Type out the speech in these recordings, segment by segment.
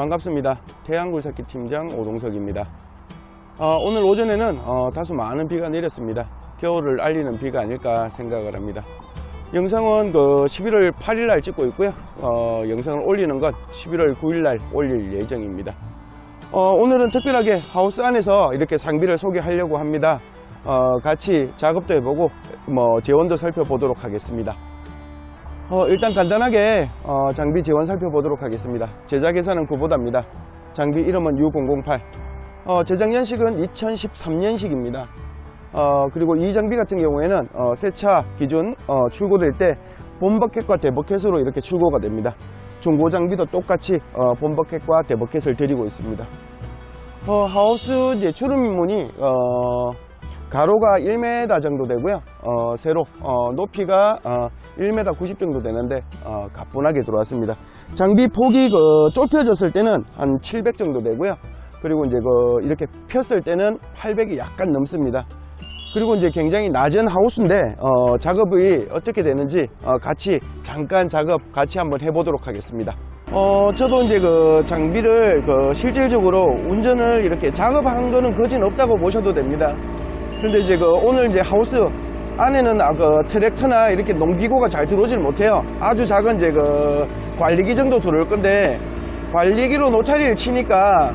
반갑습니다. 태양굴삭기 팀장 오동석입니다. 어, 오늘 오전에는 어, 다소 많은 비가 내렸습니다. 겨울을 알리는 비가 아닐까 생각을 합니다. 영상은 그 11월 8일 날 찍고 있고요. 어, 영상을 올리는 건 11월 9일 날 올릴 예정입니다. 어, 오늘은 특별하게 하우스 안에서 이렇게 장비를 소개하려고 합니다. 어, 같이 작업도 해보고 뭐 재원도 살펴보도록 하겠습니다. 어, 일단 간단하게 어, 장비 재원 살펴보도록 하겠습니다. 제작 회사는 구보다입니다. 장비 이름은 U008. 어, 제작 연식은 2013년식입니다. 어, 그리고 이 장비 같은 경우에는 어, 세차 기준 어, 출고될 때 본버켓과 대버켓으로 이렇게 출고가 됩니다. 중고 장비도 똑같이 어, 본버켓과 대버켓을 드리고 있습니다. 어, 하우스 이제 추름문이 어, 가로가 1m 정도 되고요. 어, 세로 어, 높이가 어, 1m 90 정도 되는데 어, 가뿐하게 들어왔습니다. 장비 폭이 그 좁혀졌을 때는 한 700 정도 되고요. 그리고 이제 그 이렇게 폈을 때는 800이 약간 넘습니다. 그리고 이제 굉장히 낮은 하우스인데 어, 작업이 어떻게 되는지 어, 같이 잠깐 작업 같이 한번 해보도록 하겠습니다. 어, 저도 이제 그 장비를 그 실질적으로 운전을 이렇게 작업한 거는 거진 없다고 보셔도 됩니다. 근데 이제 그 오늘 이제 하우스 안에는 아, 그 트랙터나 이렇게 농기구가 잘 들어오질 못해요. 아주 작은 이제 그 관리기 정도 들어올 건데 관리기로 노타리를 치니까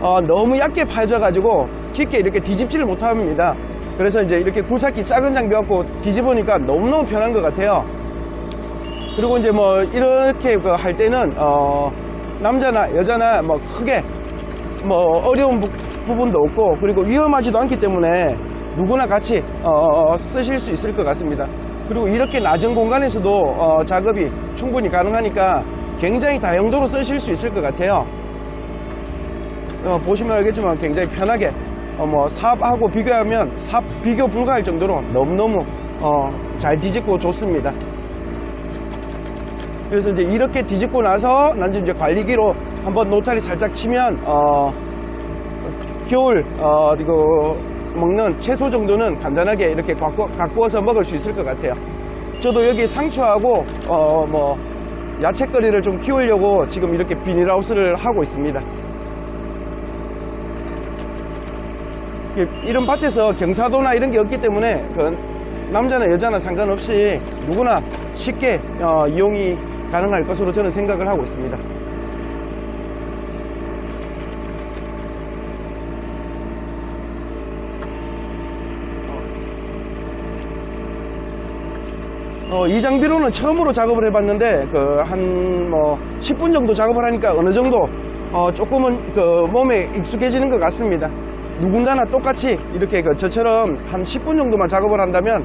어, 너무 얇게 파져가지고 깊게 이렇게 뒤집지를 못합니다. 그래서 이제 이렇게 굴삭기 작은 장비 갖고 뒤집으니까 너무너무 편한 것 같아요. 그리고 이제 뭐 이렇게 그 할 때는 어, 남자나 여자나 뭐 크게 뭐 어려운 부, 부분도 없고 그리고 위험하지도 않기 때문에 누구나 같이 어, 쓰실 수 있을 것 같습니다. 그리고 이렇게 낮은 공간에서도 어, 작업이 충분히 가능하니까 굉장히 다용도로 쓰실 수 있을 것 같아요. 어, 보시면 알겠지만 굉장히 편하게 어, 뭐 삽하고 비교하면 삽 비교 불가할 정도로 너무너무 어, 잘 뒤집고 좋습니다. 그래서 이제 이렇게 뒤집고 나서 난 이제 관리기로 한번 노타리 살짝 치면 어, 겨울 어, 이거 먹는 채소 정도는 간단하게 이렇게 갖고, 가꾸 어서 먹을 수 있을 것 같아요. 저도 여기 상추하고 어, 뭐 야채거리를 좀 키우려고 지금 이렇게 비닐하우스를 하고 있습니다. 이런 밭에서 경사도나 이런 게 없기 때문에 그 남자나 여자나 상관없이 누구나 쉽게 어, 이용이 가능할 것으로 저는 생각을 하고 있습니다. 어, 이 장비로는 처음으로 작업을 해봤는데 그 한 뭐 10분 정도 작업을 하니까 어느 정도 어, 조금은 그 몸에 익숙해지는 것 같습니다. 누군가나 똑같이 이렇게 그 저처럼 한 10분 정도만 작업을 한다면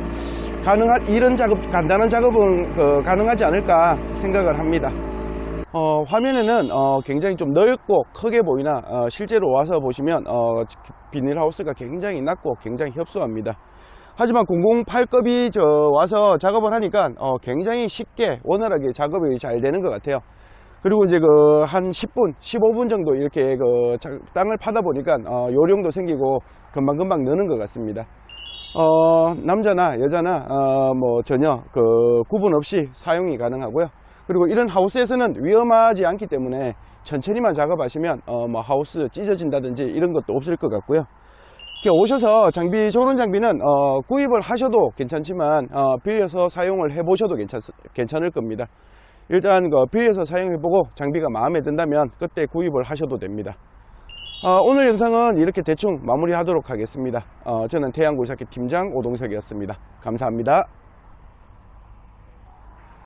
가능한 이런 작업 간단한 작업은 그 가능하지 않을까 생각을 합니다. 어, 화면에는 어, 굉장히 좀 넓고 크게 보이나 어, 실제로 와서 보시면 어, 비닐하우스가 굉장히 낮고 굉장히 협소합니다. 하지만 008급이 저 와서 작업을 하니까 어, 굉장히 쉽게 원활하게 작업이 잘 되는 것 같아요. 그리고 이제 그 한 10분, 15분 정도 이렇게 그 자- 땅을 파다 보니까 어, 요령도 생기고 금방금방 느는 것 같습니다. 어, 남자나 여자나 어, 뭐 전혀 그 구분 없이 사용이 가능하고요. 그리고 이런 하우스에서는 위험하지 않기 때문에 천천히만 작업하시면 어, 뭐 하우스 찢어진다든지 이런 것도 없을 것 같고요. 오셔서 장비 좋은 장비는 어, 구입을 하셔도 괜찮지만 어, 빌려서 사용을 해 보셔도 괜찮, 괜찮을 겁니다. 일단 그 빌려서 사용해 보고 장비가 마음에 든다면 그때 구입을 하셔도 됩니다. 어, 오늘 영상은 이렇게 대충 마무리 하도록 하겠습니다. 어, 저는 태양굴삭기 팀장 오동석이었습니다. 감사합니다.